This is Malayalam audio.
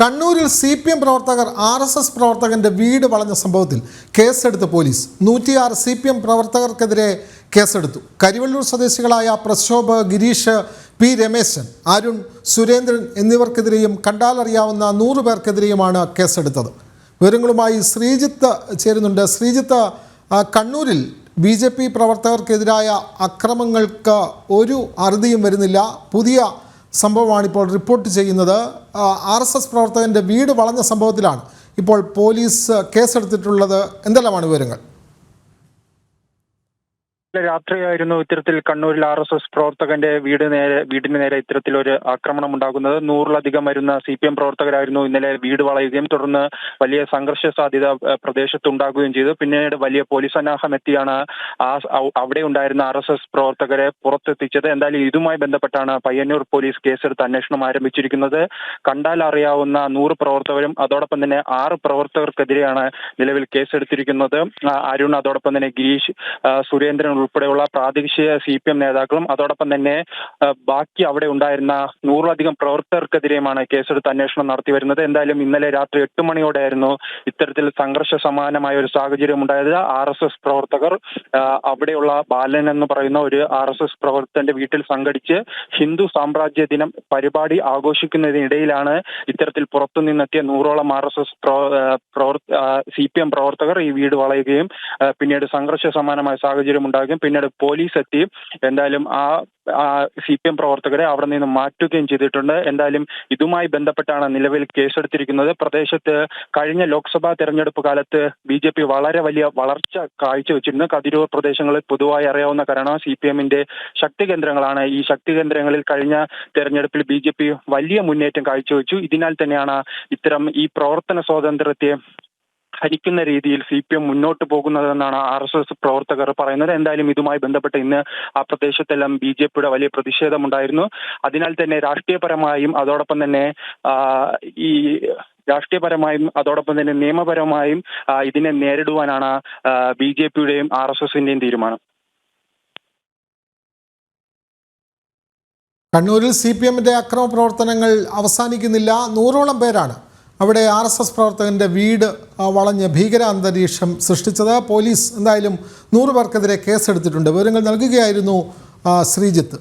കണ്ണൂരിൽ സി പി എം പ്രവർത്തകർ ആർ എസ് എസ് പ്രവർത്തകന്റെ വീട് വളഞ്ഞ സംഭവത്തിൽ കേസെടുത്ത് പോലീസ്. നൂറ്റിയാറ് സി പി എം പ്രവർത്തകർക്കെതിരെ കേസെടുത്തു. കരിവള്ളൂർ സ്വദേശികളായ പ്രശോഭ ഗിരീഷ് പി രമേശൻ അരുൺ സുരേന്ദ്രൻ എന്നിവർക്കെതിരെയും കണ്ടാലറിയാവുന്ന നൂറ് പേർക്കെതിരെയുമാണ് കേസെടുത്തത്. വിവരങ്ങളുമായി ശ്രീജിത്ത് ചേരുന്നുണ്ട്. ശ്രീജിത്ത് കണ്ണൂരിൽ ബി ജെ പി പ്രവർത്തകർക്കെതിരായ അക്രമങ്ങൾക്ക് ഒരു അറുതിയും വരുന്നില്ല. പുതിയ സംഭവമാണ് ഇപ്പോൾ റിപ്പോർട്ട് ചെയ്യുന്നത്. ആർ എസ് എസ് പ്രവർത്തകന്റെ വീട് വളഞ്ഞ സംഭവത്തിലാണ് ഇപ്പോൾ പോലീസ് കേസെടുത്തിട്ടുള്ളത്. എന്തെല്ലാമാണ് വിവരങ്ങൾ? രാത്രിയായിരുന്നു ഇത്തരത്തിൽ കണ്ണൂരിൽ ആർ എസ് എസ് പ്രവർത്തകന്റെ വീട് നേരെ വീടിന് നേരെ ഇത്തരത്തിലൊരു ആക്രമണം ഉണ്ടാകുന്നത്. നൂറിലധികം വരുന്ന സി പി എം പ്രവർത്തകരായിരുന്നു ഇന്നലെ വീട് വളയുകയും തുടർന്ന് വലിയ സംഘർഷ സാധ്യത പ്രദേശത്ത് ഉണ്ടാകുകയും ചെയ്തു. പിന്നീട് വലിയ പോലീസ് സന്നാഹം എത്തിയാണ് ആ അവിടെ ഉണ്ടായിരുന്ന ആർ എസ് എസ് പ്രവർത്തകരെ പുറത്തെത്തിച്ചത്. എന്തായാലും ഇതുമായി ബന്ധപ്പെട്ടാണ് പയ്യന്നൂർ പോലീസ് കേസെടുത്ത് അന്വേഷണം ആരംഭിച്ചിരിക്കുന്നത്. കണ്ടാൽ അറിയാവുന്ന നൂറ് പ്രവർത്തകരും അതോടൊപ്പം തന്നെ ആറ് പ്രവർത്തകർക്കെതിരെയാണ് നിലവിൽ കേസെടുത്തിരിക്കുന്നത്. അരുൺ അതോടൊപ്പം തന്നെ ഗിരീഷ് സുരേന്ദ്രൻ ഉൾപ്പെടെയുള്ള പ്രാദേശിക സി പി എം നേതാക്കളും അതോടൊപ്പം തന്നെ ബാക്കി അവിടെ ഉണ്ടായിരുന്ന നൂറിലധികം പ്രവർത്തകർക്കെതിരെയുമാണ് കേസെടുത്ത് അന്വേഷണം നടത്തി വരുന്നത്. എന്തായാലും ഇന്നലെ രാത്രി എട്ട് മണിയോടെയായിരുന്നു ഇത്തരത്തിൽ സംഘർഷ സമാനമായ ഒരു സാഹചര്യം ഉണ്ടായത്. ആർ എസ് എസ് പ്രവർത്തകർ അവിടെയുള്ള ബാലൻ എന്ന് പറയുന്ന ഒരു ആർ എസ് എസ് പ്രവർത്തകന്റെ വീട്ടിൽ സംഘടിച്ച് ഹിന്ദു സാമ്രാജ്യ ദിനം പരിപാടി ആഘോഷിക്കുന്നതിനിടയിലാണ് ഇത്തരത്തിൽ പുറത്തു നിന്നെത്തിയ നൂറോളം R S S C P M പ്രവർത്തകർ ഈ വീട് വളയുകയും പിന്നീട് സംഘർഷ സമാനമായ സാഹചര്യം ഉണ്ടാകുകയും പിന്നീട് പോലീസ് എത്തി എന്തായാലും ആ സി പി എം പ്രവർത്തകരെ അവിടെ നിന്ന് മാറ്റുകയും ചെയ്തിട്ടുണ്ട്. എന്തായാലും ഇതുമായി ബന്ധപ്പെട്ടാണ് നിലവിൽ കേസെടുത്തിരിക്കുന്നത്. പ്രദേശത്ത് കഴിഞ്ഞ ലോക്സഭാ തെരഞ്ഞെടുപ്പ് കാലത്ത് ബി ജെ പി വളരെ വലിയ വളർച്ച കാഴ്ചവെച്ചിരുന്നു. കതിരൂർ പ്രദേശങ്ങളിൽ പൊതുവായി അറിയാവുന്ന കാരണം സി പി എമ്മിന്റെ ശക്തി കേന്ദ്രങ്ങളാണ്. ഈ ശക്തി കേന്ദ്രങ്ങളിൽ കഴിഞ്ഞ തെരഞ്ഞെടുപ്പിൽ ബി ജെ പി വലിയ മുന്നേറ്റം കാഴ്ചവെച്ചു. ഇതിനാൽ തന്നെയാണ് ഇത്തരം ഈ പ്രവർത്തന സ്വാതന്ത്ര്യത്തെ ഹരിക്കുന്ന രീതിയിൽ സി പി എം മുന്നോട്ട് പോകുന്നതെന്നാണ് ആർ എസ് എസ് പ്രവർത്തകർ പറയുന്നത്. എന്തായാലും ഇതുമായി ബന്ധപ്പെട്ട് ഇന്ന് ആ പ്രദേശത്തെല്ലാം ബി ജെ പിയുടെ വലിയ പ്രതിഷേധമുണ്ടായിരുന്നു. അതിനാൽ തന്നെ രാഷ്ട്രീയപരമായും അതോടൊപ്പം തന്നെ ഈ രാഷ്ട്രീയപരമായും അതോടൊപ്പം തന്നെ നിയമപരമായും ഇതിനെ നേരിടുവാനാണ് ബി ജെ പിയുടെയും ആർ എസ് എസിന്റെയും തീരുമാനം. കണ്ണൂരിൽ സി പി എമ്മിന്റെ അക്രമ പ്രവർത്തനങ്ങൾ അവസാനിക്കുന്നില്ല. നൂറോളം പേരാണ് അവിടെ ആർ എസ് എസ് പ്രവർത്തകന്റെ വീട് വളഞ്ഞ് ഭീകര അന്തരീക്ഷം സൃഷ്ടിച്ചത്. പോലീസ് എന്തായാലും നൂറ് പേർക്കെതിരെ കേസെടുത്തിട്ടുണ്ട്. വിവരങ്ങൾ നൽകുകയായിരുന്നു ശ്രീജിത്ത്.